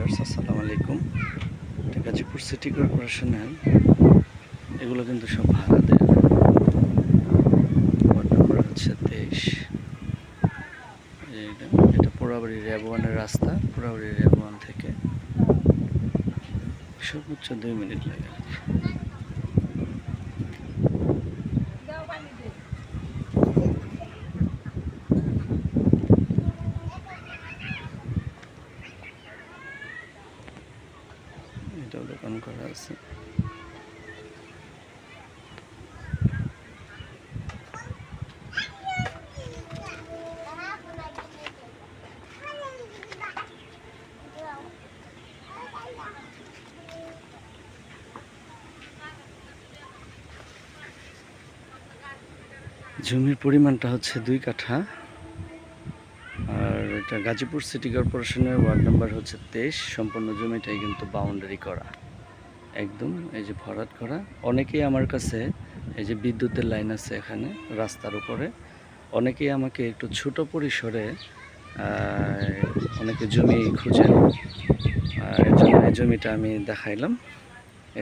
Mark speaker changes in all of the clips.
Speaker 1: Viewers, আসসালামু আলাইকুম। এটা গাজীপুর সিটি কর্পোরেশনের। এগুলো কিন্তু সব ভাড়া দেয় ওয়ার্ড নম্বর হচ্ছে তেইশ এটা পোড়াবাড়ি র্যাব রাস্তা, পোড়াবাড়ি রেবওয়ান ওয়ান থেকে সর্বোচ্চ দুই মিনিট লাগে। এটাও দোকান করা আছে। জমির পরিমাণটা হচ্ছে দুই কাঠা। এটা গাজীপুর সিটি কর্পোরেশনের ওয়ার্ড নাম্বার হচ্ছে তেইশ। সম্পূর্ণ জমিটাই কিন্তু বাউন্ডারি করা। একদম এই যে ভরাট করা। অনেকেই আমার কাছে এই যে বিদ্যুতের লাইন আছে এখানে, রাস্তার উপরে। অনেকেই আমাকে একটু ছোট পরিসরে অনেকে জমি খুঁজেন। এই জমিটা আমি দেখাইলাম।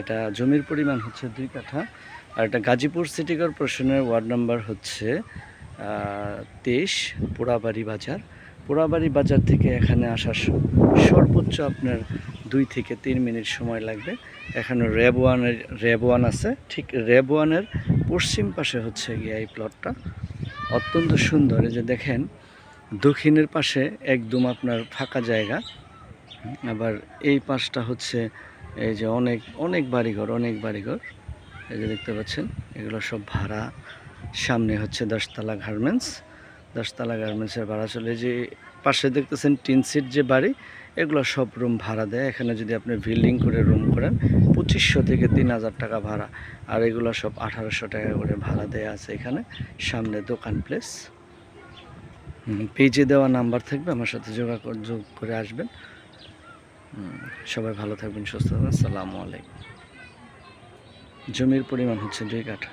Speaker 1: এটা জমির পরিমাণ হচ্ছে দুই কাঠা। আর এটা গাজীপুর সিটি কর্পোরেশনের ওয়ার্ড নাম্বার হচ্ছে তেইশ, পোড়াবাড়ি বাজার। পোড়াবাড়ি বাজার থেকে এখানে আসার সর্বোচ্চ আপনার দুই থেকে তিন মিনিট সময় লাগবে। এখানে র্যাব ওয়ানের র্যাব ওয়ান আছে। ঠিক র্যাব ওয়ানের পশ্চিম পাশে হচ্ছে গিয়ে এই প্লটটা অত্যন্ত সুন্দর। এই যে দেখেন, দক্ষিণের পাশে একদম আপনার ফাঁকা জায়গা। আবার এই পাশটা হচ্ছে এই যে অনেক অনেক বাড়িঘর অনেক বাড়িঘর। এই যে দেখতে পাচ্ছেন, এগুলো সব ভাড়া। সামনে হচ্ছে দশতলা গার্মেন্টস দশতলা গার্মেন্টসের ভাড়া চলে। যে পাশে দেখতেছেন টিন সিট যে বাড়ি, এগুলো সব রুম ভাড়া দেয়। এখানে যদি আপনি বিল্ডিং করে রুম করেন, পঁচিশশো থেকে তিন হাজার টাকা ভাড়া। আর এগুলো সব আঠারোশো টাকা করে ভাড়া দেয়া আছে এখানে। সামনে দোকান প্লেস পেজে দেওয়া নাম্বার থাকবে, আমার সাথে যোগাযোগ যোগ করে আসবেন। সবাই ভালো থাকবেন, সুস্থ থাকবেন। আসসালামু আলাইকুম। জমির পরিমাণ হচ্ছে দুই কাঠা।